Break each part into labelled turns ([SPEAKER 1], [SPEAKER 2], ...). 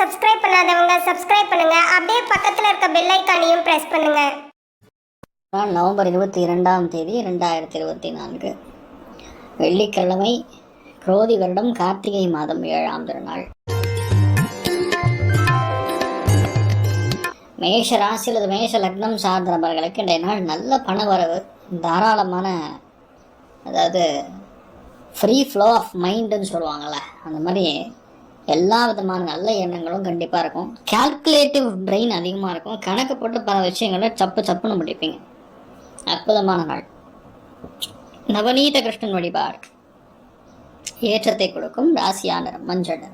[SPEAKER 1] Subscribe பண்ணாதவங்க subscribe பண்ணுங்க. அப்படியே பக்கத்துல இருக்க பெல் ஐக்கானையும் பிரஸ் பண்ணுங்க.
[SPEAKER 2] நவம்பர் இருபத்தி இரண்டாம் தேதி ரெண்டாயிரத்தி இருபத்தி நான்கு. வெள்ளிக்கிழமை குரோதி வருடம் கார்த்திகை மாதம் ஏழாம் திருநாள். மேஷ ராசி அல்லது மேஷ லக்னம் சார்ந்த நபர்களுக்கு இன்றைய நாள் நல்ல பண வரவு தாராளமான அதாவது ஃப்ரீ ஃப்ளோ ஆஃப் மைண்டுன்னு சொல்லுவாங்கள்ல அந்த மாதிரி எல்லா விதமான நல்ல எண்ணங்களும் கண்டிப்பாக இருக்கும். கால்குலேட்டிவ் பிரெயின் அதிகமாக இருக்கும். கணக்கு போட்டு பல விஷயங்களை சப்பு சப்புன்னு முடிப்பீங்க. அற்புதமான நாள். நவநீத கிருஷ்ணன் வழிபாடு ஏற்றத்தை கொடுக்கும் ராசியானர் மஞ்சள்.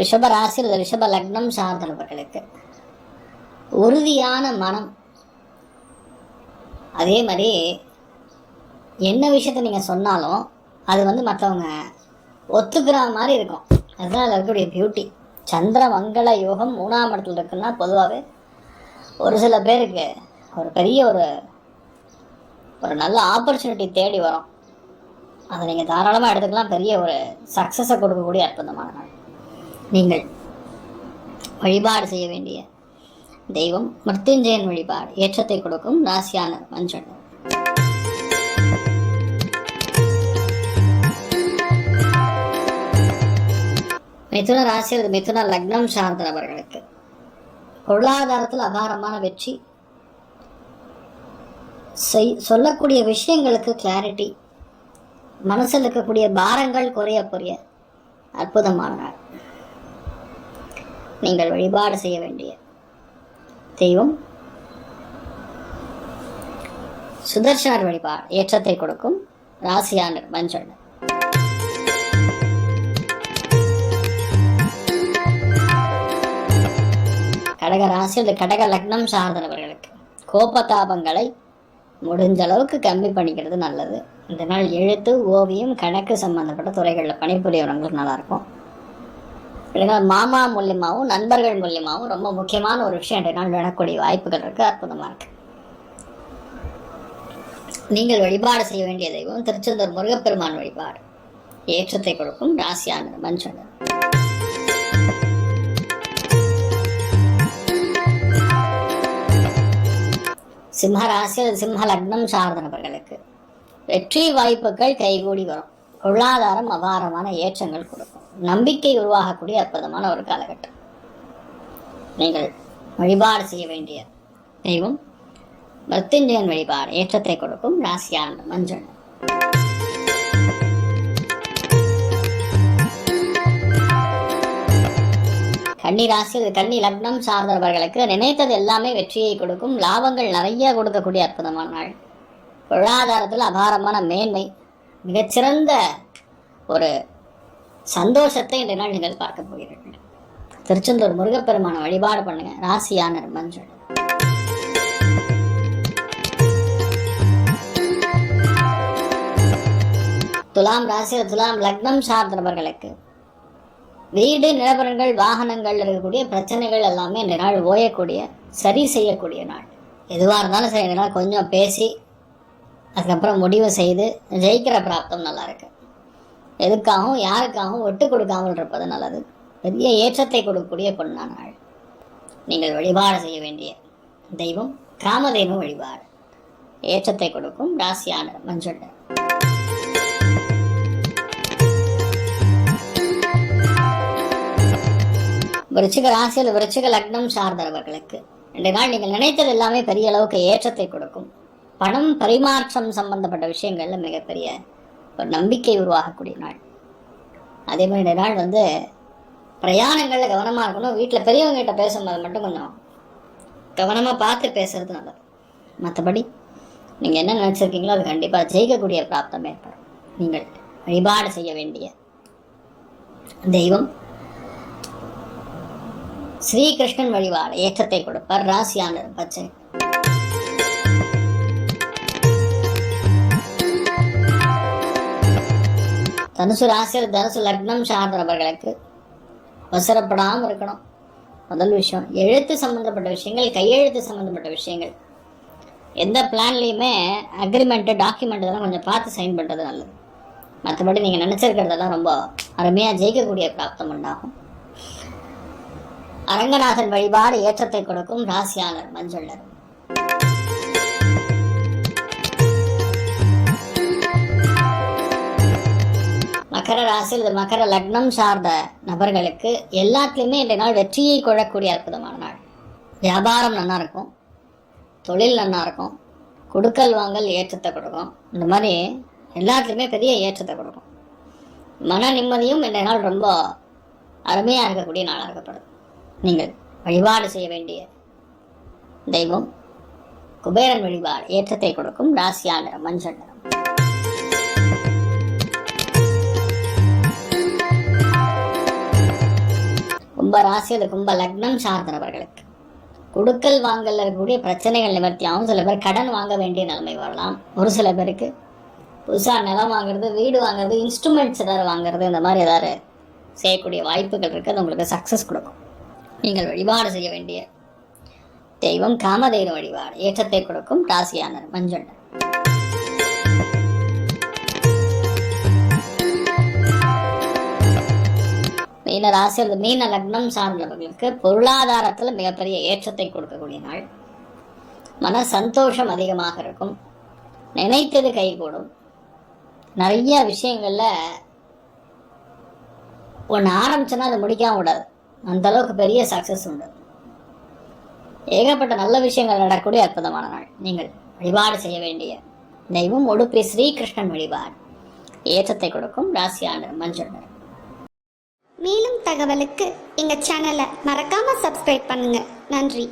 [SPEAKER 2] ரிஷப ராசி ரிஷப லக்னம் சார்ந்தவர்களுக்கு. உறுதியான மனம். அதே மாதிரி என்ன விஷயத்த நீங்கள் சொன்னாலும் அது வந்து மற்றவங்க ஒத்துக்கிற மாதிரி இருக்கும். அதுதான் அதில் இருக்கக்கூடிய பியூட்டி சந்திர மங்கள யோகம் மூணாம் இடத்துல இருக்குன்னா பொதுவாகவே ஒரு சில பேருக்கு ஒரு பெரிய ஒரு ஒரு நல்ல ஆப்பர்ச்சுனிட்டி தேடி வரும். அதை நீங்கள் தாராளமாக எடுத்துக்கலாம். பெரிய ஒரு சக்ஸஸை கொடுக்கக்கூடிய அற்புதமான நாள். நீங்கள் வழிபாடு செய்ய வேண்டிய தெய்வம் மிருத்யுஞ்சயன் வழிபாடு ஏற்றத்தை கொடுக்கும் ராசியான மஞ்சள். மிதுன ராசி அல்லது மிதுன லக்னம் சார்ந்த நபர்களுக்கு. பொருளாதாரத்தில் அபாரமான வெற்றி. செய் சொல்லக்கூடிய விஷயங்களுக்கு கிளாரிட்டி மனசில் இருக்கக்கூடிய பாரங்கள் குறைய புரிய அற்புதமான நாள். நீங்கள் வழிபாடு செய்ய வேண்டிய தெய்வம். சுதர்ஷனர் வழிபாடு ஏற்றத்தை கொடுக்கும் ராசியான மஞ்சள். கடக ராசி அல்லது கடக லக்னம் சார்ந்தவர்களுக்கு கோபதாபங்களை முடிஞ்ச அளவுக்கு கம்மி பண்ணிக்கிறது நல்லது. இந்த நாள் எழுத்து ஓவியம் கணக்கு சம்பந்தப்பட்ட துறைகளில் பணிபுரியவங்களுக்கு நல்லாயிருக்கும். இல்லைன்னா மாமா மூலியமாகவும் நண்பர்கள் மூலியமாகவும் ரொம்ப முக்கியமான ஒரு விஷயம் இன்றைய நாள் நடக்கக்கூடிய வாய்ப்புகள் இருக்குது அற்புதமாக இருக்குது நீங்கள் வழிபாடு செய்ய வேண்டிய தெய்வம் திருச்செந்தூர் முருகப்பெருமான் வழிபாடு. ஏற்றத்தை கொடுக்கும் ராசியான மஞ்சள். சிம்ம ராசி அல்லது சிம்ம லக்னம் சார்ந்த நபர்களுக்கு. வெற்றி வாய்ப்புகள் கைகூடி வரும். பொருளாதாரம் அபாரமான ஏற்றங்கள் கொடுக்கும். நம்பிக்கை உருவாகக்கூடிய அற்புதமான ஒரு காலகட்டம். நீங்கள் வழிபாடு செய்ய வேண்டிய தெய்வம் மருத்துஞ்சயன் வழிபாடு ஏற்றத்தை கொடுக்கும் ராசியான மஞ்சள். கன்னி ராசி கன்னி லக்னம் சார்ந்தவர்களுக்கு நினைத்தது எல்லாமே வெற்றியை கொடுக்கும். லாபங்கள் நிறைய கொடுக்கக்கூடிய அற்புதமான நாள். பொருளாதாரத்தில் அபாரமான மேன்மை. மிகச்சிறந்த ஒரு சந்தோஷத்தை இந்த நாள் நீங்கள் பார்க்க போகிறீர்கள். திருச்செந்தூர் முருகப்பெருமான வழிபாடு பண்ணுங்க. ராசியான மஞ்சள். துலாம் ராசி துலாம் லக்னம் சார்ந்த நபர்களுக்கு வீடு நிலவரங்கள் வாகனங்கள் இருக்கக்கூடிய பிரச்சனைகள் எல்லாமே இந்த நாள் ஓயக்கூடிய சரி செய்யக்கூடிய நாள். எதுவாக இருந்தாலும் சரி இந்த நாள் கொஞ்சம் பேசி அதுக்கப்புறம் முடிவு செய்து ஜெயிக்கிற பிராப்தம் நல்லாயிருக்கு எதுக்காகவும் யாருக்காகவும் ஒட்டு கொடுக்காமல் இருப்பது நல்லது. பெரிய ஏற்றத்தை கொடுக்கக்கூடிய பொண்ணான நாள். நீங்கள் வழிபாடு செய்ய வேண்டிய தெய்வம் காமதேனு வழிபாடு. ஏற்றத்தை கொடுக்கும் ராசியான மஞ்சள். விருச்சிக ராசியில் விருச்சிக லக்னம் சார்ந்தவர்களுக்கு. ரெண்டு நாள் நீங்கள் நினைத்தது எல்லாமே பெரிய அளவுக்கு ஏற்றத்தை கொடுக்கும். பணம் பரிமாற்றம் சம்பந்தப்பட்ட விஷயங்களில் மிகப்பெரிய ஒரு நம்பிக்கை உருவாகக்கூடிய நாள். அதே மாதிரி ரெண்டு நாள் வந்து பிரயாணங்களில் கவனமாக இருக்கணும். வீட்டில் பெரியவங்க கிட்ட பேசும்போது மட்டும் கொஞ்சம் கவனமாக பார்த்து பேசுறது நல்லது. மற்றபடி நீங்கள் என்ன நினச்சிருக்கீங்களோ அது கண்டிப்பாக ஜெயிக்கக்கூடிய பிராப்தம் ஏற்படும். நீங்கள் வழிபாடு செய்ய வேண்டிய தெய்வம் ஸ்ரீகிருஷ்ணன் வழிபாடு ஏற்றத்தை கொடுப்பார் ராசியான பச்சை. தனுசு ராசியில் தனுசு லக்னம் சார்ந்தவர்களுக்கு அவசரப்படாமல் இருக்கணும். முதல் விஷயம் எழுத்து சம்மந்தப்பட்ட விஷயங்கள் கையெழுத்து சம்மந்தப்பட்ட விஷயங்கள். எந்த பிளான்லேயுமே அக்ரிமெண்ட்டு டாக்குமெண்ட் இதெல்லாம் கொஞ்சம் பார்த்து சைன் பண்ணுறது நல்லது. மற்றபடி நீங்கள் நினச்சிருக்கிறதெல்லாம் ரொம்ப அருமையாக ஜெயிக்கக்கூடிய பிராப்தம் உண்டாகும். அரங்கநாதன் வழிபாடு ஏற்றத்தை கொடுக்கும் ராசியாளர் மஞ்சள் மகர ராசியில் இது மகர லக்னம் சார்ந்த நபர்களுக்கு எல்லாத்துலேயுமே இன்றைய நாள் வெற்றியை கொள்ளக்கூடிய அற்புதமான நாள். வியாபாரம் நல்லா இருக்கும். தொழில் நல்லா இருக்கும். கொடுக்கல் வாங்கல் ஏற்றத்தை கொடுக்கும். இந்த மாதிரி எல்லாத்துலேயுமே பெரிய ஏற்றத்தை கொடுக்கும். மன நிம்மதியும் இன்றைய நாள் ரொம்ப அருமையாக இருக்கக்கூடிய நாளாக இருக்கப்படுது நீங்கள் வழிபாடு செய்ய வேண்டிய தெய்வம் குபேரன் வழிபாடு ஏற்றத்தை கொடுக்கும் ராசியா நிறம் மஞ்சள் நிறம். கும்ப ராசி அது கும்ப லக்னம் சார்ந்தவர்களுக்கு கொடுக்கல் வாங்கல இருக்கக்கூடிய பிரச்சனைகள் நிவர்த்தியாகும். சில பேர் கடன் வாங்க வேண்டிய நிலைமை வரலாம். ஒரு சில பேருக்கு புதுசாக நிலம் வாங்குறது வீடு வாங்குறது இன்ஸ்ட்ருமெண்ட்ஸ் ஏதாவது வாங்குறது இந்த மாதிரி ஏதாவது செய்யக்கூடிய வாய்ப்புகள் இருக்குது அது உங்களுக்கு சக்ஸஸ் கொடுக்கும். நீங்கள் வழிபாடு செய்ய வேண்டிய தெய்வம் காமதெய்வ வழிபாடு. ஏற்றத்தை கொடுக்கும் ராசியானர் மஞ்சள். மீன ராசி அல்லது மீன லக்னம் சார்ந்தவர்களுக்கு பொருளாதாரத்தில் மிகப்பெரிய ஏற்றத்தை கொடுக்கக்கூடிய நாள். மன சந்தோஷம் அதிகமாக இருக்கும். நினைத்தது கைகூடும். நிறைய விஷயங்கள்ல ஒன்று ஆரம்பிச்சோன்னா அதை முடிக்காம விடாது. அந்த அளவுக்கு பெரிய சக்ஸஸ் உண்டு. ஏகப்பட்ட நல்ல விஷயங்கள் நடக்கக்கூடிய அற்புதமான நாள். நீங்கள் வழிபாடு செய்ய வேண்டிய தெய்வம் உடுப்பி ஸ்ரீகிருஷ்ணன் வழிபாடு. ஏற்றத்தை கொடுக்கும் ராசியான மஞ்சள்
[SPEAKER 1] மேலும் தகவலுக்கு எங்கள் சேனலை மறக்காமல் சப்ஸ்கிரைப் பண்ணுங்கள் நன்றி.